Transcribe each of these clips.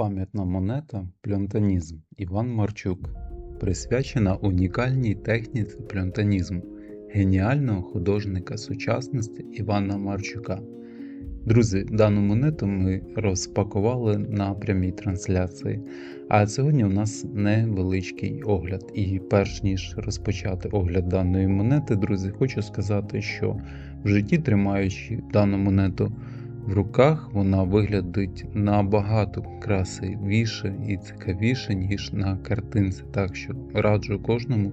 Пам'ятна монета Пльонтанізм Іван Марчук присвячена унікальній техніці пльонтанізму геніального художника сучасності Івана Марчука. Друзі, дану монету ми розпакували на прямій трансляції. А сьогодні у нас невеличкий огляд. І перш ніж розпочати огляд даної монети, друзі, хочу сказати, що в житті тримаючи дану монету в руках, вона виглядить набагато красивіше і цікавіше, ніж на картинці. Так що раджу кожному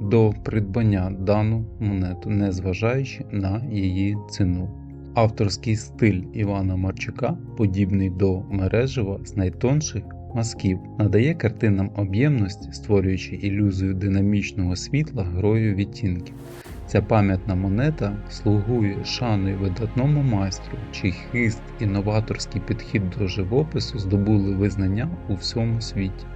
до придбання дану монету, незважаючи на її ціну. Авторський стиль Івана Марчука, подібний до мережева з найтонших мазків, надає картинам об'ємності, створюючи ілюзію динамічного світла грою відтінків. Ця пам'ятна монета слугує шаною видатному майстру, чий хист і новаторський підхід до живопису здобули визнання у всьому світі.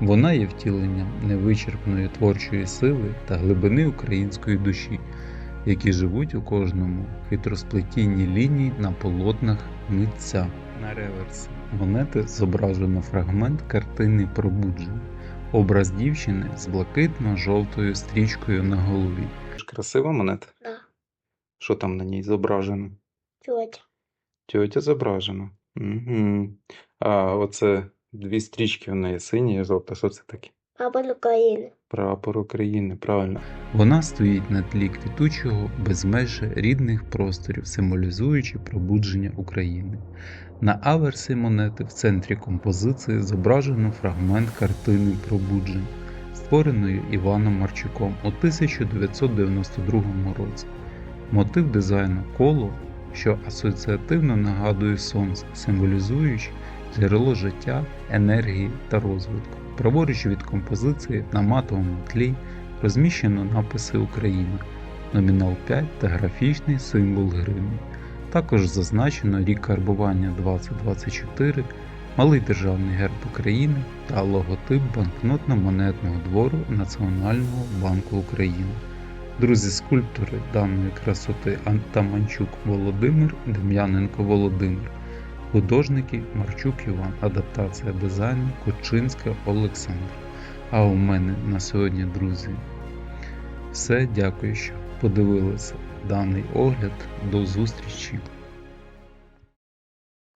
Вона є втіленням невичерпної творчої сили та глибини української душі, які живуть у кожному хитросплетінні ліній на полотнах митця. На реверсі монети зображено фрагмент картини пробудження, образ дівчини з блакитно-жовтою стрічкою на голові. Красива монета? Да, Що там на ній зображено? Тьотя. Тьотя зображена. Угу. А оце дві стрічки в неї сині і жовта. Що це таке? Папа України. Прапор України, правильно. Вона стоїть на тлі квітучого безмежжя рідних просторів, символізуючи пробудження України. На аверсі монети в центрі композиції зображено фрагмент картини пробудження, створеної Іваном Марчуком у 1992 році. Мотив дизайну коло, що асоціативно нагадує сонце, символізуючи джерело життя, енергії та розвитку. Праворуч від композиції на матовому тлі розміщено написи України, номінал 5 та графічний символ гривні. Також зазначено рік карбування 2024, малий державний герб України та логотип банкнотно-монетного двору Національного банку України. Друзі скульптори даної красоти Антаманчук Володимир, Дем'яненко Володимир. Художники Марчук Іван, адаптація дизайну Кучинська Олександр. А у мене на сьогодні, друзі, все. Дякую, що подивилися даний огляд. До зустрічі!